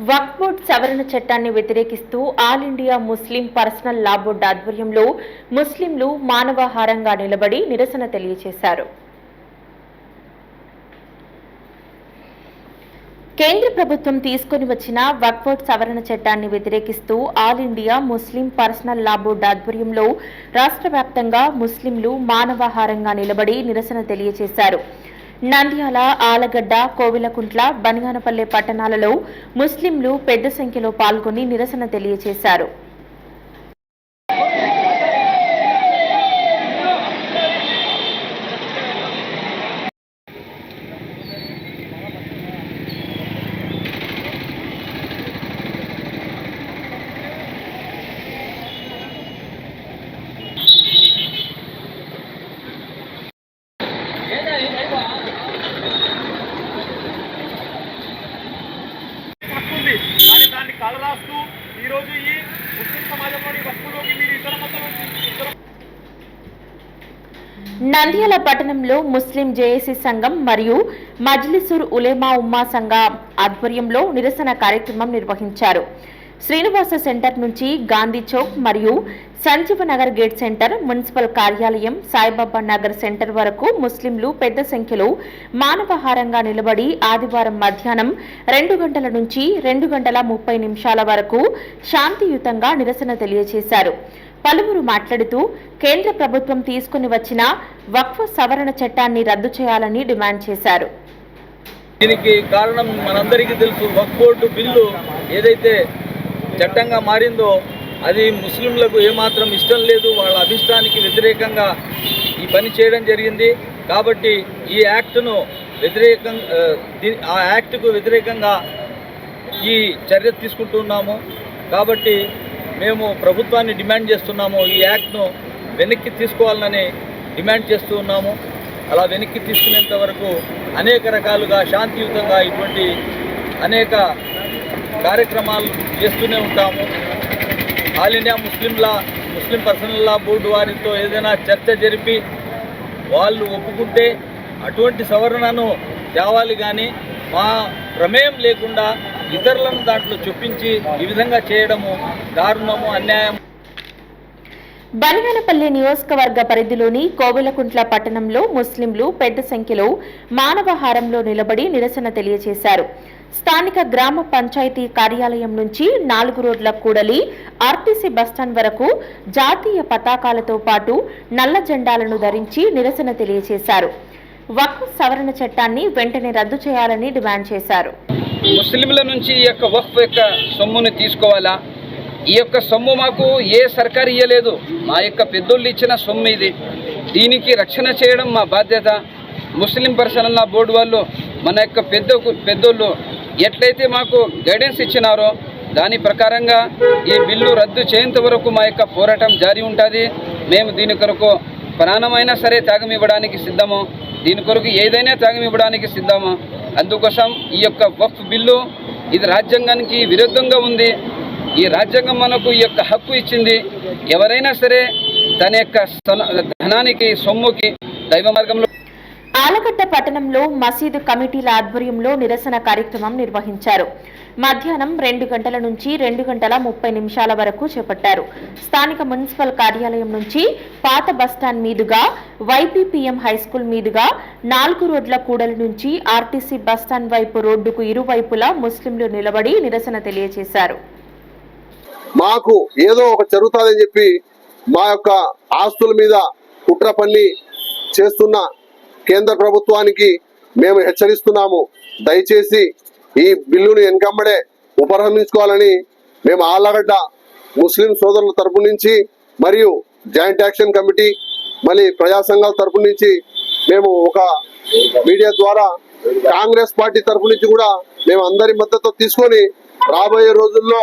వక్ఫ్బోర్డ్ సవరణ చట్టాన్ని వ్యతిరేకిస్తూ all India Muslim personal law board ఆధ్వర్యంలో ముస్లింలు మానవాహారంగా నిలబడి నిరసన తెలియజేశారు కేంద్ర ప్రభుత్వం తీసుకొని వచ్చిన వక్ఫ్ సవరణ చట్టాన్ని వ్యతిరేకిస్తూ all India Muslim personal law board ఆధ్వర్యంలో రాష్ట్ర వ్యాప్తంగా ముస్లింలు మానవహారంగా నిలబడి నిరసన తెలియజేశారు నంద్యాల ఆలగడ్డ కోవిలకుంట్ల బనిగానపల్లె పట్టణాలలో ముస్లింలు పెద్ద సంఖ్యలో పాల్గొని నిరసన తెలియజేశారు హక్కు ఉంది కానీ దాన్ని కలరాస్తూ ఈరోజు ఈ ముస్లిం సమాజంలోని వస్తువులోకి మీరు ఇతర మతం నంద్యాల పట్టణంలో ముస్లిం జేఏసీ సంఘం మరియు మజ్లిసుర్ ఉలేమా ఉమ్మా సంఘ ఆధ్వర్యంలో నిరసన కార్యక్రమం నిర్వహించారు. శ్రీనివాస సెంటర్ నుంచి గాంధీ చౌక్ మరియు Sanjeeva Nagar gate centre municipal కార్యాలయం సాయిబాబా నగర్ సెంటర్ వరకు ముస్లింలు పెద్ద సంఖ్యలో మానవహారంగా నిలబడి ఆదివారం మధ్యాహ్నం రెండు గంటల నుంచి రెండు గంటల ముప్పై నిమిషాల వరకు శాంతియుతంగా నిరసన తెలియజేశారు. పలువురు మాట్లాడుతూ కేంద్ర ప్రభుత్వం తీసుకుని వచ్చిన వక్ఫ్ సవరణ చట్టాన్ని రద్దు చేయాలని డిమాండ్ చేశారు. దీనికి కారణం మనందరికీ తెలుసు వక్ఫ్ బోర్డు బిల్లు ఏదైతే చట్టంగా మారిందో అది ముస్లింలకు ఏమాత్రం ఇష్టం లేదు. వాళ్ళ అభిష్టానికి వ్యతిరేకంగా ఈ పని చేయడం జరిగింది. కాబట్టి ఈ యాక్ట్ను వ్యతిరేకంగా ఆ యాక్ట్కు వ్యతిరేకంగా ఈ చర్య తీసుకుంటున్నాము కాబట్టి మేము ప్రభుత్వాన్ని డిమాండ్ చేస్తున్నాము. ఈ యాక్ట్ను వెనక్కి తీసుకోవాలని డిమాండ్ చేస్తూ ఉన్నాము. అలా వెనక్కి తీసుకునేంత వరకు అనేక రకాలుగా శాంతియుతంగా ఇటువంటి అనేక కార్యక్రమాలు చేస్తూనే ఉంటాము. ఆల్ ఇండియా ముస్లింల ముస్లిం పర్సనల్ లా బోర్డు వారితో ఏదైనా చర్చ జరిపి వాళ్ళు ఒప్పుకుంటే అటువంటి సవరణను తేవాలి కానీ మా ప్రమేయం లేకుండా ఇతరులను దాంట్లో చొప్పించి ఈ విధంగా చేయడము దారుణము అన్యాయం బనగానపల్లి నియోజకవర్గ పరిధిలోని కోవెలకుంట్ల పట్టణంలో ముస్లింలు పెద్ద సంఖ్యలో మానవహారంలో నిలబడి నిరసన తెలియజేశారు. స్థానిక గ్రామ పంచాయతీ కార్యాలయం నుంచి నాలుగు రోడ్ల కూడలి ఆర్టీసీ బస్టాండ్ వరకు జాతీయ పతాకాలతో పాటు నల్ల జెండాలను ధరించి నిరసన తెలియజేశారు. వక్ఫ్ సవరణ చట్టాన్ని వెంటనే రద్దు చేయాలని డిమాండ్ చేశారు. ముస్లింల నుంచి ఈ యొక్క వక్ఫ్ యొక్క సొమ్ముని తీసుకోవాలా? ఈ యొక్క సొమ్ము మాకు ఏ సర్కారు ఇవ్వలేదు మా యొక్క పెద్దోళ్ళు ఇచ్చిన సొమ్ము ఇది. దీనికి రక్షణ చేయడం మా బాధ్యత. ముస్లిం పర్సనల్ బోర్డు వాళ్ళు మన యొక్క పెద్ద పెద్దోళ్ళు ఎట్లయితే మాకు గైడెన్స్ ఇచ్చినారో దాని ప్రకారంగా ఈ బిల్లు రద్దు చేయేంత వరకు మా యొక్క పోరాటం జారీ ఉంటుంది. మేము దీని కొరకు ప్రాణమైనా సరే త్యాగం ఇవ్వడానికి సిద్ధము. దీని కొరకు ఏదైనా త్యాగం ఇవ్వడానికి సిద్ధము. అందుకోసం ఈ యొక్క వక్ఫ్ బిల్లు ఇది రాజ్యాంగానికి విరుద్ధంగా ఉంది. ఈ రాజ్యాంగం మనకు ఈ యొక్క హక్కు ఇచ్చింది. ఎవరైనా సరే తన యొక్క ధనానికి సొమ్ముకి దైవ మార్గంలో ఆలగడ్డ పట్టణంలో మసీదు కమిటీల ఆధ్వర్యంలో నిరసన కార్యక్రమం నిర్వహించారు. మధ్యాహ్నం రెండు గంటల నుంచి రెండు గంటల ముప్పై నిమిషాల వరకు చేపట్టారు. స్థానిక మున్సిపల్ కార్యాలయం నుంచి పాత బస్టాండ్ మీదుగా వైపీపీఎం హైస్కూల్ మీదుగా నాలుగు రోడ్ల కూడలి నుంచి ఆర్టీసీ బస్టాండ్ వైపు రోడ్డుకు ఇరువైపులా ముస్లింలు నిలబడి నిరసన తెలియజేశారు. మాకు ఏదో ఒక జరుగుతుందని చెప్పి మా యొక్క ఆస్తుల మీద కుట్ర పని చేస్తున్న కేంద్ర ప్రభుత్వానికి మేము హెచ్చరిస్తున్నాము. దయచేసి ఈ బిల్లును వెనకంబడే ఉపసంహరించుకోవాలని మేము ఆళ్ళగడ్డ ముస్లిం సోదరుల తరపు నుంచి మరియు జాయింట్ యాక్షన్ కమిటీ మళ్ళీ ప్రజా సంఘాల తరపు నుంచి మేము ఒక మీడియా ద్వారా కాంగ్రెస్ పార్టీ తరపు నుంచి కూడా మేము అందరి మద్దతు తీసుకొని రాబోయే రోజుల్లో